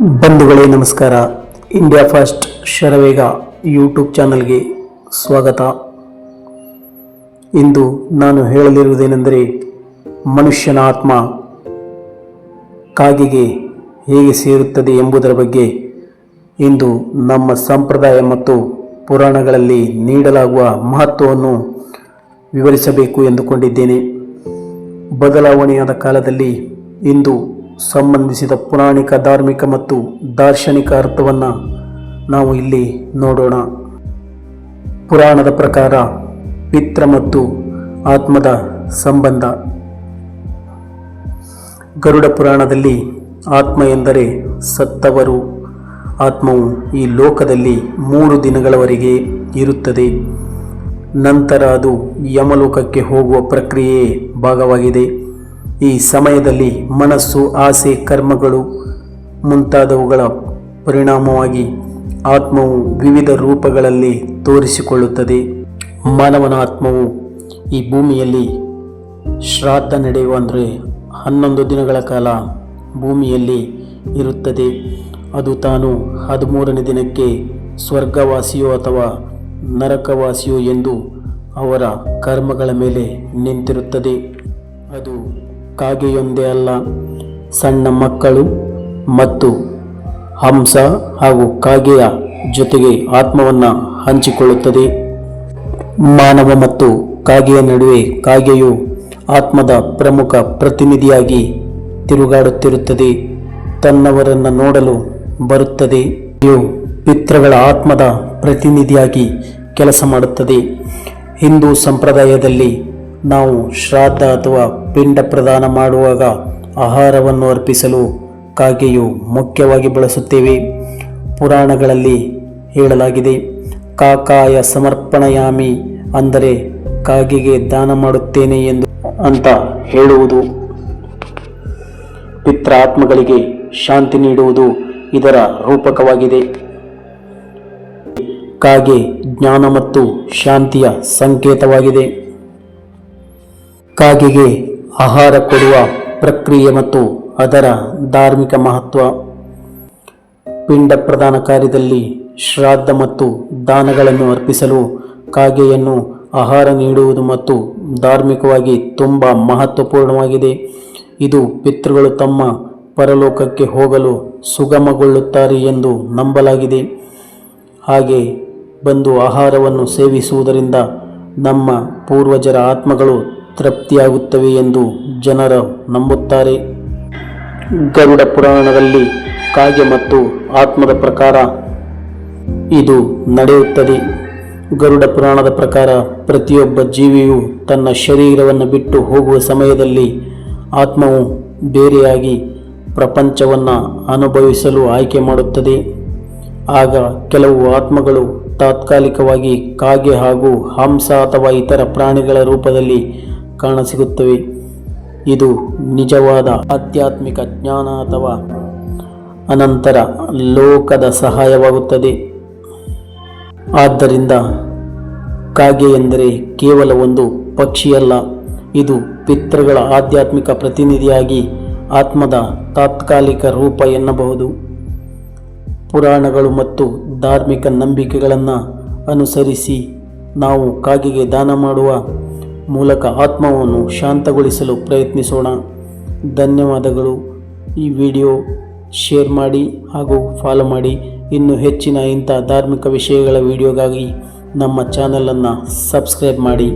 ಬಂಧುಗಳೇ, ನಮಸ್ಕಾರ. India first, ಶರವೇಗ YouTube ಚಾನಲ್ಗೆ ಸ್ವಾಗತ. ಇಂದು ನಾನು ಹೇಳಲಿರುವುದೇನೆಂದರೆ, ಮನುಷ್ಯನ ಆತ್ಮ ಕಾಗೆಗೆ ಹೇಗೆ ಸೇರುತ್ತದೆ ಎಂಬುದರ ಬಗ್ಗೆ ಇಂದು ನಮ್ಮ ಸಂಪ್ರದಾಯ ಮತ್ತು ಪುರಾಣಗಳಲ್ಲಿ ನೀಡಲಾಗುವ ಮಹತ್ವವನ್ನು ವಿವರಿಸಬೇಕು ಎಂದುಕೊಂಡಿದ್ದೇನೆ. ಬದಲಾವಣೆಯಾದ ಕಾಲದಲ್ಲಿ ಇಂದು ಸಂಬಂಧಿಸಿದ ಪುರಾಣಿಕ, ಧಾರ್ಮಿಕ ಮತ್ತು ದಾರ್ಶನಿಕ ಅರ್ಥವನ್ನು ನಾವು ಇಲ್ಲಿ ನೋಡೋಣ. ಪುರಾಣದ ಪ್ರಕಾರ ಪಿತ್ರ ಮತ್ತು ಆತ್ಮದ ಸಂಬಂಧ. ಗರುಡ ಪುರಾಣದಲ್ಲಿ ಆತ್ಮ ಎಂದರೆ ಸತ್ತವರು. ಆತ್ಮವು ಈ ಲೋಕದಲ್ಲಿ ಮೂರು ದಿನಗಳವರೆಗೆ ಇರುತ್ತದೆ. ನಂತರ ಅದು ಯಮಲೋಕಕ್ಕೆ ಹೋಗುವ ಪ್ರಕ್ರಿಯೆಯೇ ಭಾಗವಾಗಿದೆ. ಈ ಸಮಯದಲ್ಲಿ ಮನಸ್ಸು, ಆಸೆ, ಕರ್ಮಗಳು ಮುಂತಾದವುಗಳ ಪರಿಣಾಮವಾಗಿ ಆತ್ಮವು ವಿವಿಧ ರೂಪಗಳಲ್ಲಿ ತೋರಿಸಿಕೊಳ್ಳುತ್ತದೆ. ಮಾನವನ ಆತ್ಮವು ಈ ಭೂಮಿಯಲ್ಲಿ ಶ್ರಾದ್ದ ನಡೆಯುವ ಅಂದರೆ ಹನ್ನೊಂದು ದಿನಗಳ ಕಾಲ ಭೂಮಿಯಲ್ಲಿ ಇರುತ್ತದೆ. ಅದು ತಾನು ಹದಿಮೂರನೇ ದಿನಕ್ಕೆ ಸ್ವರ್ಗವಾಸಿಯೋ ಅಥವಾ ನರಕವಾಸಿಯೋ ಎಂದು ಅವರ ಕರ್ಮಗಳ ಮೇಲೆ ನಿಂತಿರುತ್ತದೆ. ಅದು ಕಾಗೆಯೊಂದೇ ಅಲ್ಲ. ಸಣ್ಣ ಮಕ್ಕಳು ಮತ್ತು ಹಂಸ ಹಾಗೂ ಕಾಗೆಯ ಜೊತೆಗೆ ಆತ್ಮವನ್ನು ಹಂಚಿಕೊಳ್ಳುತ್ತದೆ. ಮಾನವ ಮತ್ತು ಕಾಗೆಯ ನಡುವೆ ಕಾಗೆಯು ಆತ್ಮದ ಪ್ರಮುಖ ಪ್ರತಿನಿಧಿಯಾಗಿ ತಿರುಗಾಡುತ್ತಿರುತ್ತದೆ. ತನ್ನವರನ್ನು ನೋಡಲು ಬರುತ್ತದೆ. ಇವು ಪಿತೃಗಳ ಆತ್ಮದ ಪ್ರತಿನಿಧಿಯಾಗಿ ಕೆಲಸ ಮಾಡುತ್ತದೆ. ಹಿಂದೂ ಸಂಪ್ರದಾಯದಲ್ಲಿ ನಾವು ಶ್ರಾದ್ದ ಅಥವಾ ಪಿಂಡ ಪ್ರದಾನ ಮಾಡುವಾಗ ಆಹಾರವನ್ನು ಅರ್ಪಿಸಲು ಕಾಗೆಯು ಮುಖ್ಯವಾಗಿ ಬಳಸುತ್ತೇವೆ. ಪುರಾಣಗಳಲ್ಲಿ ಹೇಳಲಾಗಿದೆ, ಕಾಕಾಯ ಸಮರ್ಪಣಯಾಮಿ ಅಂದರೆ ಕಾಗೆಗೆ ದಾನ ಮಾಡುತ್ತೇನೆ ಎಂದು ಅಂತ ಹೇಳುವುದು. ಪಿತ್ರ ಆತ್ಮಗಳಿಗೆ ಶಾಂತಿ ನೀಡುವುದು ಇದರ ರೂಪಕವಾಗಿದೆ. ಕಾಗೆ ಜ್ಞಾನ ಮತ್ತು ಶಾಂತಿಯ ಸಂಕೇತವಾಗಿದೆ. ಕಾಗೆಗೆ ಆಹಾರ ಕೊಡುವ ಪ್ರಕ್ರಿಯೆ ಮತ್ತು ಅದರ ಧಾರ್ಮಿಕ ಮಹತ್ವ. ಪಿಂಡ ಪ್ರದಾನ ಕಾರ್ಯದಲ್ಲಿ ಶ್ರಾದ್ದ ಮತ್ತು ದಾನಗಳನ್ನು ಅರ್ಪಿಸಲು ಕಾಗೆಯನ್ನು ಆಹಾರ ನೀಡುವುದು ಮತ್ತು ಧಾರ್ಮಿಕವಾಗಿ ತುಂಬ ಮಹತ್ವಪೂರ್ಣವಾಗಿದೆ. ಇದು ಪಿತೃಗಳು ತಮ್ಮ ಪರಲೋಕಕ್ಕೆ ಹೋಗಲು ಸುಗಮಗೊಳ್ಳುತ್ತಾರೆ ಎಂದು ನಂಬಲಾಗಿದೆ. ಹಾಗೆ ಬಂದು ಆಹಾರವನ್ನು ಸೇವಿಸುವುದರಿಂದ ನಮ್ಮ ಪೂರ್ವಜರ ಆತ್ಮಗಳು ತೃಪ್ತಿಯಾಗುತ್ತವೆ ಎಂದು ಜನರು ನಂಬುತ್ತಾರೆ. ಗರುಡ ಪುರಾಣದಲ್ಲಿ ಕಾಗೆ ಮತ್ತು ಆತ್ಮದ ಪ್ರಕಾರ ಇದು ನಡೆಯುತ್ತದೆ. ಗರುಡ ಪುರಾಣದ ಪ್ರಕಾರ ಪ್ರತಿಯೊಬ್ಬ ಜೀವಿಯು ತನ್ನ ಶರೀರವನ್ನು ಬಿಟ್ಟು ಹೋಗುವ ಸಮಯದಲ್ಲಿ ಆತ್ಮವು ಬೇರೆಯಾಗಿ ಪ್ರಪಂಚವನ್ನು ಅನುಭವಿಸಲು ಆಯ್ಕೆ ಮಾಡುತ್ತದೆ. ಆಗ ಕೆಲವು ಆತ್ಮಗಳು ತಾತ್ಕಾಲಿಕವಾಗಿ ಕಾಗೆ ಹಾಗೂ ಹಂಸ ಅಥವಾ ಇತರ ಪ್ರಾಣಿಗಳ ರೂಪದಲ್ಲಿ ಕಾಣಸಿಗುತ್ತವೆ ಇದು ನಿಜವಾದ ಆಧ್ಯಾತ್ಮಿಕ ಜ್ಞಾನ ಅಥವಾ ಅನಂತರ ಲೋಕದ ಸಹಾಯವಾಗುತ್ತದೆ. ಆದ್ದರಿಂದ ಕಾಗೆ ಎಂದರೆ ಕೇವಲ ಒಂದು ಪಕ್ಷಿಯಲ್ಲ, ಇದು ಪಿತೃಗಳ ಆಧ್ಯಾತ್ಮಿಕ ಪ್ರತಿನಿಧಿಯಾಗಿ ಆತ್ಮದ ತಾತ್ಕಾಲಿಕ ರೂಪ ಎನ್ನಬಹುದು. ಪುರಾಣಗಳು ಮತ್ತು ಧಾರ್ಮಿಕ ನಂಬಿಕೆಗಳನ್ನು ಅನುಸರಿಸಿ ನಾವು ಕಾಗೆಗೆ ದಾನ ಮಾಡುವ ಮೂಲಕ ಆತ್ಮವನ್ನು ಶಾಂತಗೊಳಿಸಲು ಪ್ರಯತ್ನಿಸೋಣ. ಧನ್ಯವಾದಗಳು. ಈ ವಿಡಿಯೋ ಶೇರ್ ಮಾಡಿ ಹಾಗೂ ಫಾಲೋ ಮಾಡಿ. ಇನ್ನು ಹೆಚ್ಚಿನ ಇಂಥ ಧಾರ್ಮಿಕ ವಿಷಯಗಳ ವಿಡಿಯೋಗಾಗಿ ನಮ್ಮ ಚಾನಲನ್ನು ಸಬ್ಸ್ಕ್ರೈಬ್ ಮಾಡಿ.